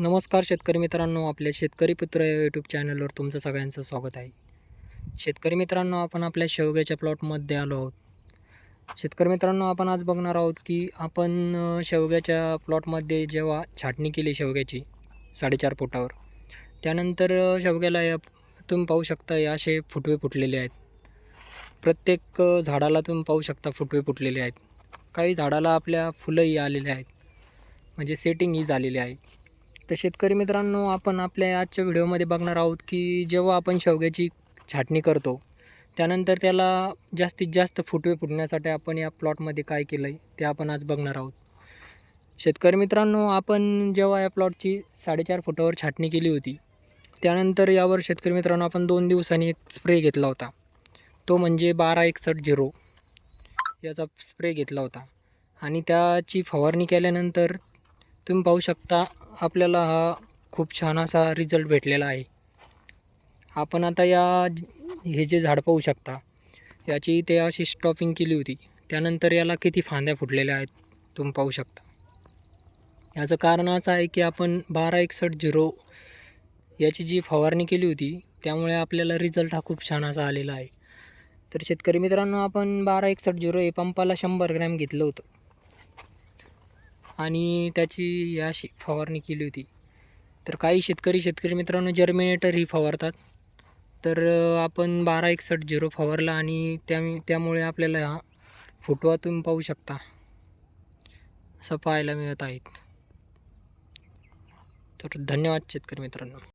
नमस्कार शेतकरी मित्रांनो आपल्या शेतकरी पुत्र या यूट्यूब चॅनलवर तुमचं सगळ्यांचं स्वागत आहे. शेतकरी मित्रांनो आपण आपल्या शेवग्याच्या प्लॉटमध्ये आलो आहोत. शेतकरी मित्रांनो आपण आज बघणार आहोत की आपण शेवग्याच्या प्लॉटमध्ये जेव्हा छाटणी केली शेवग्याची साडेचार फुटावर त्यानंतर शेवग्याला या तुम्ही पाहू शकता या असे फुटवे फुटलेले आहेत. प्रत्येक झाडाला तुम्ही पाहू शकता फुटवे फुटलेले आहेत. काही झाडाला आपल्या फुलंही आलेले आहेत. म्हणजे सेटिंग ही झालेली आहे. तर शेतकरी मित्रांनो आपण आपल्या आजच्या व्हिडिओमध्ये बघणार आहोत की जेव्हा आपण शेवग्याची छाटणी करतो त्यानंतर त्याला जास्तीत जास्त फुटवे फुटण्यासाठी आपण या प्लॉटमध्ये काय केलं आहे ते आपण आज बघणार आहोत. शेतकरी मित्रांनो आपण जेव्हा या प्लॉटची साडेचार फुटावर छाटणी केली होती त्यानंतर यावर शेतकरी मित्रांनो आपण दोन दिवसांनी एक स्प्रे घेतला होता. तो म्हणजे बारा एकसष्ट झिरो याचा स्प्रे घेतला होता. आणि त्याची फवारणी केल्यानंतर तुम्ही पाहू शकता आपल्याला हा खूप छान असा रिझल्ट भेटलेला आहे. आपण आता या हे जे झाड पाहू शकता याची ते अशी स्टॉपिंग केली होती. त्यानंतर याला किती फांद्या फुटलेल्या आहेत तुम्ही पाहू शकता. याचं कारण असं आहे की आपण बारा एकसष्ट झिरो याची जी फवारणी केली होती त्यामुळे आपल्याला रिझल्ट हा खूप छान असा आलेला आहे. तर शेतकरी मित्रांनो आपण बारा एकसष्ट झिरो हे पंपाला शंभर ग्रॅम घेतलं होतं. आणि त्याची अशी फवारणी केली होती. तर काही शेतकरी शेतकरी मित्रांनो जर्मिनेटर ही फवारतात. तर आपण बारा एकसठ झिरो फवारला आणि त्या त्यामुळे आपल्याला हा फुटवा तुम्ही पाहू शकता. असं पाहायला मिळत आहेत. तर धन्यवाद शेतकरी मित्रांनो.